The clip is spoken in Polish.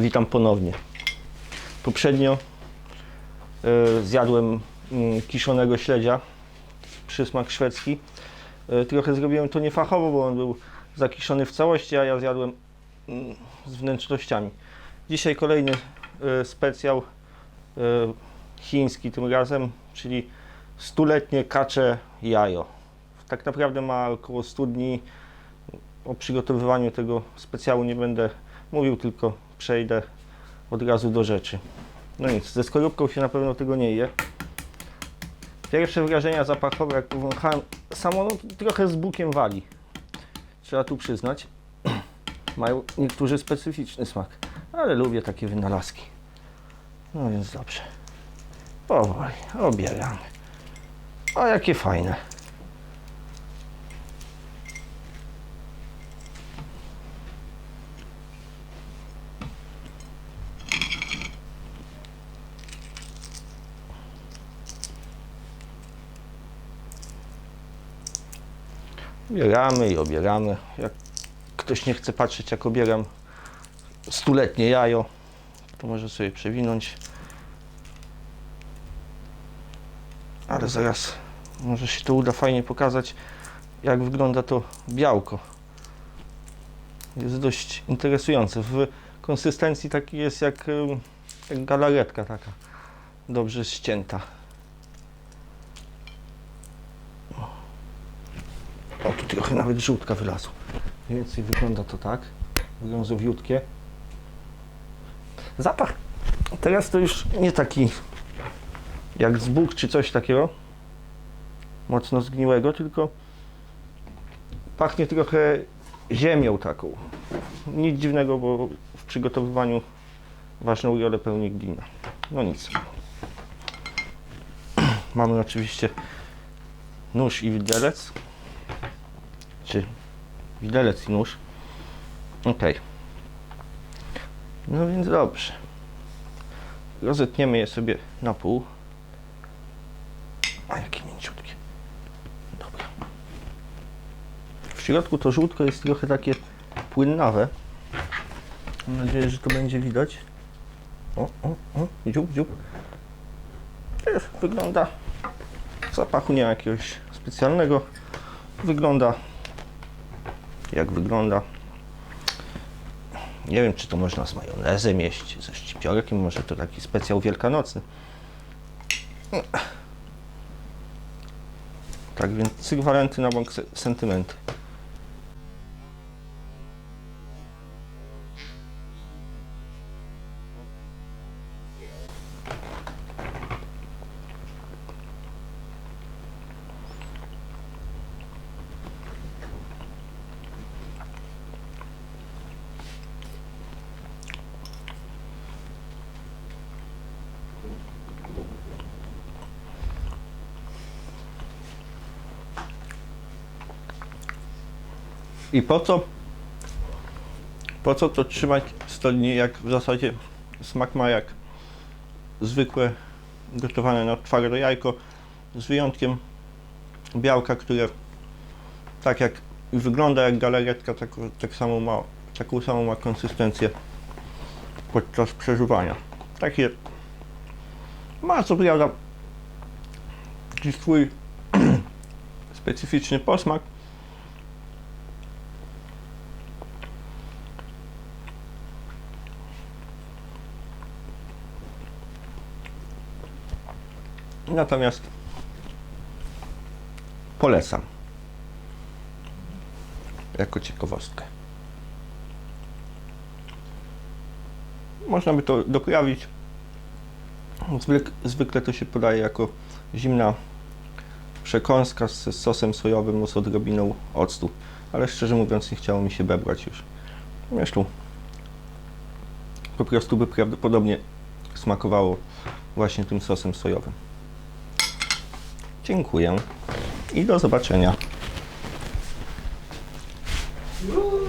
Witam ponownie. Poprzednio e, zjadłem mm, kiszonego śledzia, przysmak szwedzki. E, trochę zrobiłem to niefachowo, bo on był zakiszony w całości, a ja zjadłem mm, z wnętrznościami. Dzisiaj kolejny e, specjał e, chiński tym razem, czyli stuletnie kacze jajo. Tak naprawdę ma około 100 dni. O przygotowywaniu tego specjału nie będę mówił, tylko przejdę od razu do rzeczy. No nic, ze skorupką się na pewno tego nie je. Pierwsze wrażenia zapachowe, jak powąchałem, samo no, trochę z bukiem wali. Trzeba tu przyznać. Mają niektórzy specyficzny smak, ale lubię takie wynalazki. No więc dobrze. Powoli, obieramy. O, jakie fajne. Obieramy i obieramy. Jak ktoś nie chce patrzeć, jak obieram stuletnie jajo, to może sobie przewinąć. Ale zaraz może się to uda fajnie pokazać, jak wygląda to białko. Jest dość interesujące. W konsystencji taki jest jak, jak galaretka taka. Dobrze ścięta. O, tu trochę nawet żółtka wylazła. Mniej więcej wygląda to tak. Brązowiutkie. Zapach teraz to już nie taki jak z Bóg czy coś takiego mocno zgniłego, tylko pachnie trochę ziemią taką. Nic dziwnego, bo w przygotowywaniu ważną rolę pełni glina. No nic. Mamy oczywiście nóż i widelec czy widelec i nóż. Ok. No więc dobrze. Rozetniemy je sobie na pół. A jakie mięciutkie. Dobra. W środku to żółtko jest trochę takie płynnawe. Mam nadzieję, że to będzie widać. O, o, o, dziób, dziób. Też wygląda. Zapachu nie ma jakiegoś specjalnego. Wygląda wygląda. Nie wiem, czy to można z majonezem jeść, ze szczypiorkiem, może to taki specjał wielkanocny. Tak więc cygwalenty na se- sentymenty. I po co? Po co to trzymać 100 dni, jak w zasadzie smak ma jak zwykłe gotowane na twarde jajko, z wyjątkiem białka, które tak jak wygląda jak galaretka, tak, tak samo ma, taką samą ma konsystencję podczas przeżuwania. Takie ma co prawda swój specyficzny posmak, Natomiast polecam. Jako ciekawostkę. Można by to doprawić. Zwykle, zwykle to się podaje jako zimna przekąska z sosem sojowym z odrobiną octu. Ale szczerze mówiąc nie chciało mi się bebrać już. Zresztą po prostu by prawdopodobnie smakowało właśnie tym sosem sojowym. Dziękuję i do zobaczenia. Uuu.